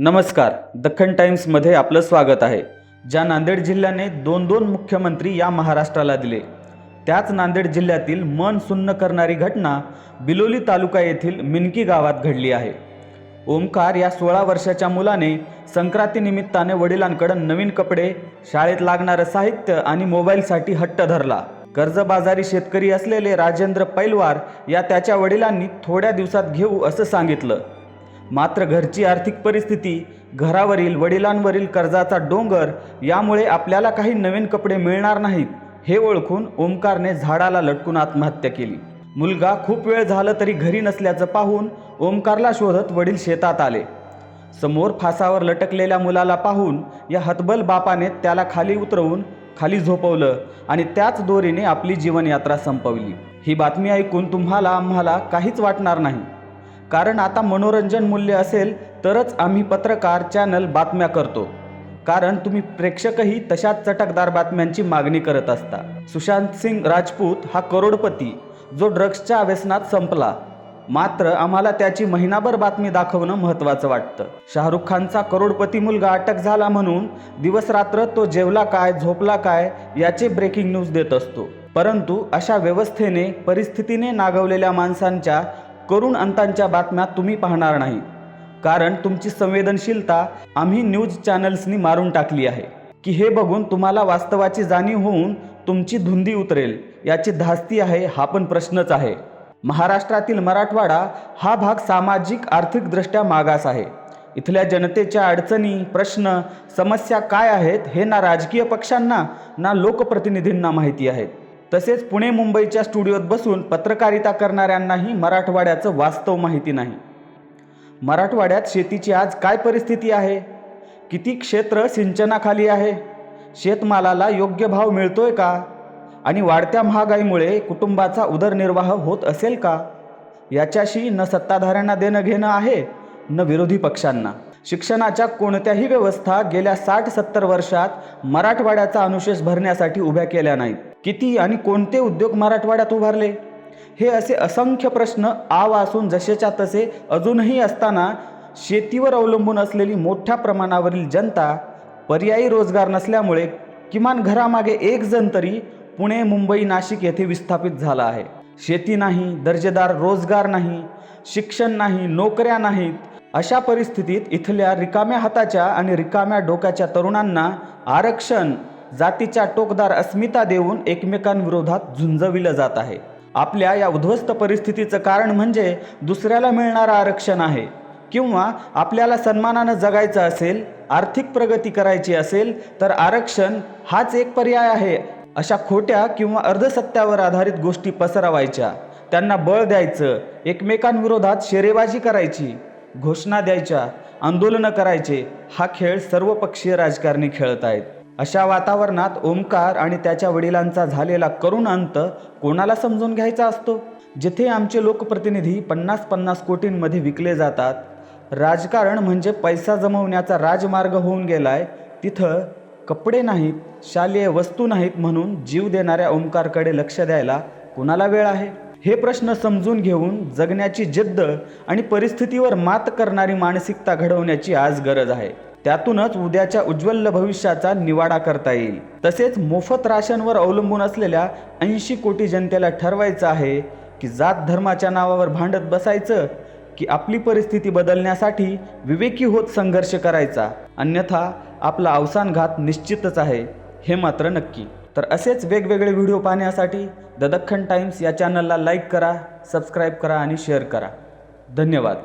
नमस्कार. दख्खन टाइम्समध्ये आपलं स्वागत आहे. ज्या नांदेड जिल्ह्याने दोन दोन मुख्यमंत्री या महाराष्ट्राला दिले. त्याच नांदेड जिल्ह्यातील मन सुन्न करणारी घटना बिलोली तालुका येथील मिनकी गावात घडली आहे. ओमकार या सोळा वर्षाच्या मुलाने संक्रांतीनिमित्ताने वडिलांकडे नवीन कपडे शाळेत लागणारं साहित्य आणि मोबाईलसाठी हट्ट धरला. कर्जबाजारी शेतकरी असलेले राजेंद्र पैलवार या त्याच्या वडिलांनी थोड्या दिवसात घेऊ असं सांगितलं. मात्र घरची आर्थिक परिस्थिती घरावरील वडिलांवरील कर्जाचा डोंगर यामुळे आपल्याला काही नवीन कपडे मिळणार नाहीत हे ओळखून ओमकारने झाडाला लटकून आत्महत्या केली. मुलगा खूप वेळ झालं तरी घरी नसल्याचं पाहून ओमकारला शोधत वडील शेतात आले. समोर फासावर लटकलेल्या मुलाला पाहून या हतबल बापाने त्याला खाली उतरवून खाली झोपवलं आणि त्याच दोरीने आपली जीवनयात्रा संपवली. ही बातमी ऐकून तुम्हाला आम्हाला काहीच वाटणार नाही. कारण आता मनोरंजन मूल्य असेल तरच आम्ही पत्रकार चॅनल बातम्या करतो. कारण तुम्ही प्रेक्षकही तशाच चटकदार बातम्यांची मागणी करत असता. सुशांत सिंग राजपूत हा करोडपती जो ड्रग्सच्या व्यसनात संपला. मात्र आम्हाला त्याची महिनाभर बातमी दाखवणं महत्त्वाचं वाटतं. शाहरुख खानचा करोडपती मुलगा अटक झाला म्हणून दिवस रात्र तो जेवला काय झोपला काय याचे ब्रेकिंग न्यूज देत असतो. परंतु अशा व्यवस्थेने परिस्थितीने नागवलेल्या माणसांच्या करुण अंतांच्या बातम्या तुम्ही पाहणार नाही. कारण तुमची संवेदनशीलता आम्ही न्यूज चॅनल्सनी मारून टाकली आहे. की हे बघून तुम्हाला वास्तवाची जाणीव होऊन तुमची धुंदी उतरेल याची धास्ती आहे हा पण प्रश्नच आहे. महाराष्ट्रातील मराठवाडा हा भाग सामाजिक आर्थिकदृष्ट्या मागास आहे. इथल्या जनतेच्या अडचणी प्रश्न समस्या काय आहेत हे ना राजकीय पक्षांना ना लोकप्रतिनिधींना माहिती आहेत. तसेच पुणे मुंबईच्या स्टुडिओत बसून पत्रकारिता करणाऱ्यांनाही मराठवाड्याचं वास्तव माहिती नाही. मराठवाड्यात शेतीची आज काय परिस्थिती आहे? किती क्षेत्र सिंचनाखाली आहे? शेतमालाला योग्य भाव मिळतोय का? आणि वाढत्या महागाईमुळे कुटुंबाचा उदरनिर्वाह होत असेल का? याच्याशी न सत्ताधाऱ्यांना देणं घेणं आहे न विरोधी पक्षांना. शिक्षणाच्या कोणत्याही व्यवस्था गेल्या साठ सत्तर वर्षात मराठवाड्याचा अनुशेष भरण्यासाठी उभ्या केल्या नाहीत. किती आणि कोणते उद्योग मराठवाड्यात उभारले? हे असे असंख्य प्रश्न आव असून जसेच्या तसे अजूनही असताना शेतीवर अवलंबून असलेली मोठ्या प्रमाणावरील जनता पर्यायी रोजगार नसल्यामुळे किमान घरामागे एक जण तरी पुणे मुंबई नाशिक येथे विस्थापित झाला आहे. शेती नाही दर्जेदार रोजगार नाही शिक्षण नाही नोकऱ्या नाहीत. अशा परिस्थितीत इथल्या रिकाम्या हाताच्या आणि रिकाम्या डोक्याच्या तरुणांना आरक्षण जातीच्या टोकदार अस्मिता देऊन एकमेकांविरोधात झुंजविलं जात आहे. आपल्या या उद्ध्वस्त परिस्थितीचं कारण म्हणजे दुसऱ्याला मिळणारं आरक्षण आहे. किंवा आपल्याला सन्मानानं जगायचं असेल आर्थिक प्रगती करायची असेल तर आरक्षण हाच एक पर्याय आहे अशा खोट्या किंवा अर्धसत्यावर आधारित गोष्टी पसरवायच्या. त्यांना बळ द्यायचं एकमेकांविरोधात शेरेबाजी करायची घोषणा द्यायच्या आंदोलनं करायचे हा खेळ सर्वपक्षीय राजकारणी खेळत आहेत. अशा वातावरणात ओमकार आणि त्याच्या वडिलांचा झालेला करुण अंत कोणाला समजून घ्यायचा असतो? जिथे आमचे लोकप्रतिनिधी पन्नास पन्नास कोटींमध्ये विकले जातात राजकारण म्हणजे पैसा जमवण्याचा राजमार्ग होऊन गेलाय तिथं कपडे नाहीत शालेय वस्तू नाहीत म्हणून जीव देणाऱ्या ओंकारकडे लक्ष द्यायला कुणाला वेळ आहे? हे प्रश्न समजून घेऊन जगण्याची जिद्द आणि परिस्थितीवर मात करणारी मानसिकता घडवण्याची आज गरज आहे. त्यातूनच उद्याच्या उज्ज्वल भविष्याचा निवाडा करता येईल. तसेच मोफत राशनवर अवलंबून असलेल्या ऐंशी कोटी जनतेला ठरवायचं आहे की जात धर्माच्या नावावर भांडत बसायचं की आपली परिस्थिती बदलण्यासाठी विवेकी होत संघर्ष करायचा. अन्यथा आपला अवसानघात निश्चितच आहे हे मात्र नक्की. तर असेच वेगवेगळे व्हिडिओ पाहण्यासाठी द दख्खन टाइम्स या चॅनलला लाईक करा सबस्क्राईब करा आणि शेअर करा. धन्यवाद.